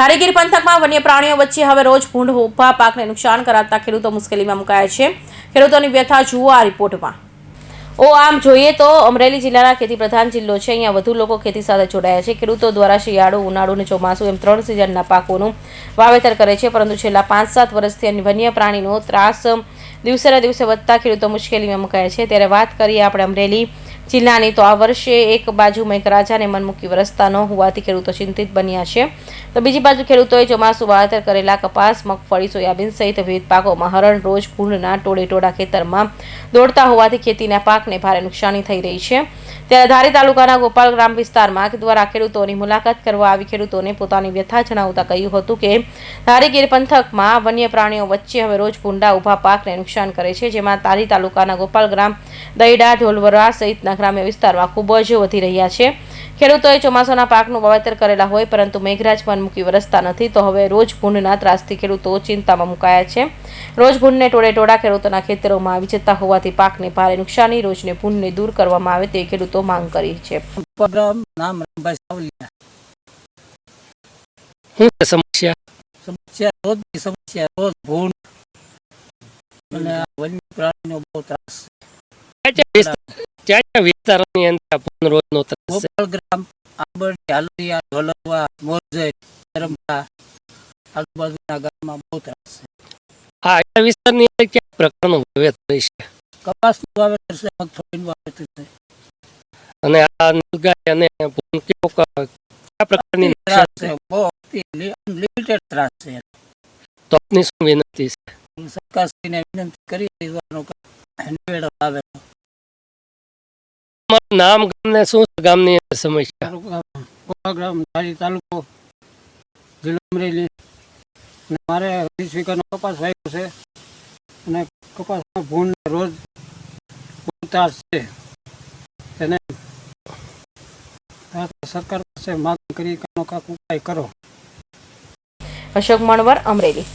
ધારીગીર પંથકમાં વન્ય પ્રાણીઓ વચ્ચે હવે રોજ ભૂંડ ઊભા પાકને નુકસાન કરાતા ખેડૂતો મુશ્કેલીમાં મુકાયા છે. ખેડૂતોની વ્યથા જુઓ આ રિપોર્ટમાં. ઓ, આમ જોઈએ તો અમરેલી જિલ્લાના ખેતી પ્રધાન જિલ્લો છે. અહીંયા વધુ લોકો ખેતી સાથે જોડાયા છે. ખેડૂતો દ્વારા શિયાળુ, ઉનાળુ અને ચોમાસું એમ ત્રણ સિઝનના પાકોનું વાવેતર કરે છે. પરંતુ છેલ્લા પાંચ સાત વર્ષથી વન્ય પ્રાણીનો ત્રાસ દિવસે દિવસે વધતા ખેડૂતો મુશ્કેલીમાં મુકાયા છે. ત્યારે વાત કરીએ આપણે અમરેલી જિલ્લાની તો આ વર્ષે એક બાજુ મેઘરાજાને મનમુકી વરસતા ન હોવાથી ખેડૂતો ચિંતિત બન્યા છે. તો બીજી બાજુ ખેડૂતોએ ચોમાસું વાવેતર કરેલા કપાસ, મગફળી, સોયાબીન સહિત વિવિધ પાકોમાં હરણ રોજ ભૂંડના ટોળે ટોળા ખેતરમાં દોડતા હોવાથી ખેતીના પાકને ભારે નુકસાની થઈ રહી છે. ત્યારે ધારી તાલુકાના ગોપાલ ગ્રામ વિસ્તારમાં દ્વારા ખેડૂતોની મુલાકાત કરવા આવી ખેડૂતોને પોતાની વ્યથા જણાવતા કહ્યું હતું કે ધારીગીર પંથકમાં વન્ય પ્રાણીઓ વચ્ચે હવે રોજ ભૂંડા ઊભા પાકને નુકસાન કરે છે, જેમાં ધારી તાલુકાના ગોપાલ ગ્રામ દહીડા, ઢોલવરા સહિતના ગ્રામ્ય વિસ્તારમાં ખૂબ જ વધી રહ્યા છે. ખેડૂતોએ ચોમાસાના પાકનું વાવેતર કરેલા હોય પરંતુ મેઘરાજ પણ મૂકી વરસતા નથી તો હવે રોજ ભૂંડના ત્રાસથી ખેડૂતો ચિંતામાં મુકાયા છે. રોજ ભૂંડને ટોળે ટોળા ખેડૂતોના ખેતરોમાં આવી જતા હોવાથી પાકને ભારે નુકસાની રોજને ભૂંડને દૂર કરવામાં આવે તે ખેડૂતો માંગ કરી છે. સમસ્યા? સમસ્યા રોજની સમસ્યા રોજ ભૂંડ અને વન્ય પ્રાણીનો બહુ ત્રાસ. ક્યાં ક્યાં વિસ્તાર- ક્યાં ક્યાં વિસ્તારોની અંદર આ પૂર્ણ રોજનો ત્રાસ છે? ગોપાલ ગ્રામ આંબરડી હાલરિયા ઢોલવા મોરજઈ ધરમપા આજુબાજુના ગામમાં બહુ ત્રાસ છે. હા આ વિસ્તારની અંદર ક્યાં પ્રકારનું વાવેતર છે? કપાસનું વાવેતર છે મગફળીનું વાવેતર છે. અને આ નીલગાય અને ભૂંડ કયા પ્રકારની ત્રાસ છે? બહુ અનલિમિટેડ ત્રાસ છે. તો આપની શું વિનંતી છે? સરકારશ્રીને વિનંતી કરી દેવાનો નિવેડો આવે નામ ગામને શું ગામની સમસ્યા ગોપાગ્રામ ધારી તાલુકો જિલ્લો અમરેલી. અને મારે વીસ વીઘાનો કપાસ વાવ્યો છે. અને કપાસમાં ભૂંડ રોજ ઉતાર છે. તેને સરકાર પાસે માંગ કરી ઉપાય કરો. અશોક મણવર અમરેલી.